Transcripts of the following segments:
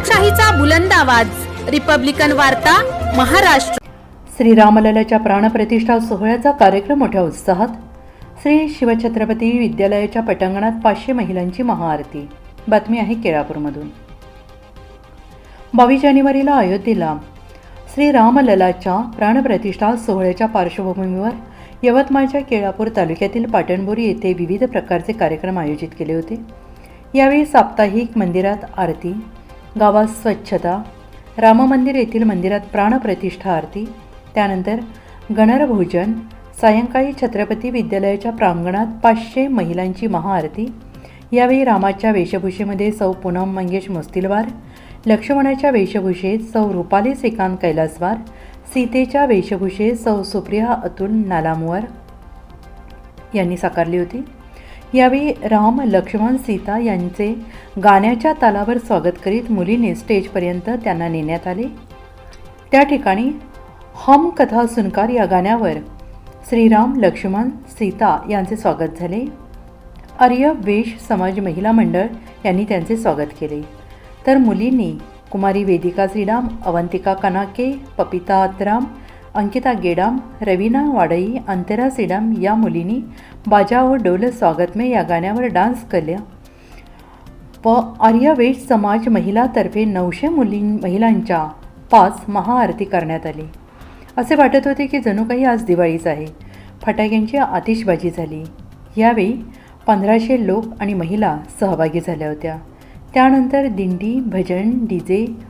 लोकशाहीचा बुलंद आवाज. रिपब्लिकन वार्ता महाराष्ट्र. श्रीरामललाच्या प्राणप्रतिष्ठा सोहळ्याचा कार्यक्रम मोठ्या उत्साहात. श्री शिवछत्रपती विद्यालयाच्या पटांगणात पाचशे महिलांची महाआरती. बातमी आहे केळापूरमधून. बावीस जानेवारीला अयोध्येला. श्रीरामललाच्या प्राणप्रतिष्ठा सोहळ्याच्या पार्श्वभूमीवर यवतमाळच्या केळापूर तालुक्यातील पाटणबोरी येथे विविध प्रकारचे कार्यक्रम आयोजित केले होते. यावेळी साप्ताहिक मंदिरात आरती गावात स्वच्छता राममंदिर येथील मंदिरात प्राणप्रतिष्ठा आरती त्यानंतर गणरभोजन सायंकाळी छत्रपती विद्यालयाच्या प्रांगणात पाचशे महिलांची महाआरती यावेळी रामाच्या वेशभूषेमध्ये सौ पूनम मंगेश मुस्तिलवार लक्ष्मणाच्या वेशभूषेत सौ रुपाली श्रीकांत कैलासवार सीतेच्या वेशभूषेत सौ सुप्रिया अतुल नालामुवर यांनी साकारली होती. यावेळी राम लक्ष्मण सीता यांचे गाण्याच्या तालावर स्वागत करीत मुलीने स्टेजपर्यंत त्यांना नेण्यात आले. त्या ठिकाणी हम कथा सुनकार या गाण्यावर श्रीराम लक्ष्मण सीता यांचे स्वागत झाले. आर्य वेश समाज महिला मंडळ यांनी त्यांचे स्वागत केले. तर मुलींनी कुमारी वेदिका श्रीराम अवंतिका कनाके पपिता अतराम अंकिता गेडाम रवीना वाडई अंतरा सिडाम या मुलींनी बाजा व डोल स्वागत में या गाण्यावर डान्स केल्या व आर्यवेश समाज महिलातर्फे नऊशे मुलीं महिलांच्या पाच महाआरती करण्यात आली. असे वाटत होते की जणू काही आज दिवाळीच आहे. फटाक्यांची आतिषबाजी झाली. यावेळी पंधराशे लोक आणि महिला सहभागी झाल्या होत्या. त्यानंतर दिंडी भजन डीजे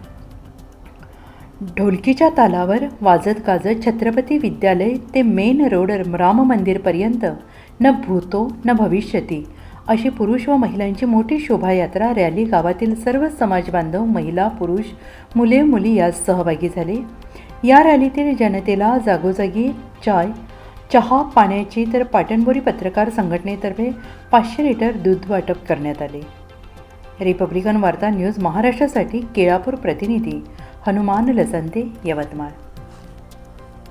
ढोलकीच्या तालावर वाजत गाजत छत्रपती विद्यालय ते मेन रोड राम मंदिरपर्यंत न भूतो न भविष्यती. अशी पुरुष व महिलांची मोठी शोभायात्रा रॅली गावातील सर्व समाज बांधव महिला पुरुष मुले मुली यात सहभागी झाले. या रॅलीतील जनतेला जागोजागी चाय चहा पाण्याची तर पाटणबोरी पत्रकार संघटनेतर्फे पाचशे लिटर दूध वाटप करण्यात आले. रिपब्लिकन वार्ता न्यूज महाराष्ट्रासाठी केळापूर प्रतिनिधी हनुमान लसंते यवतमाळ।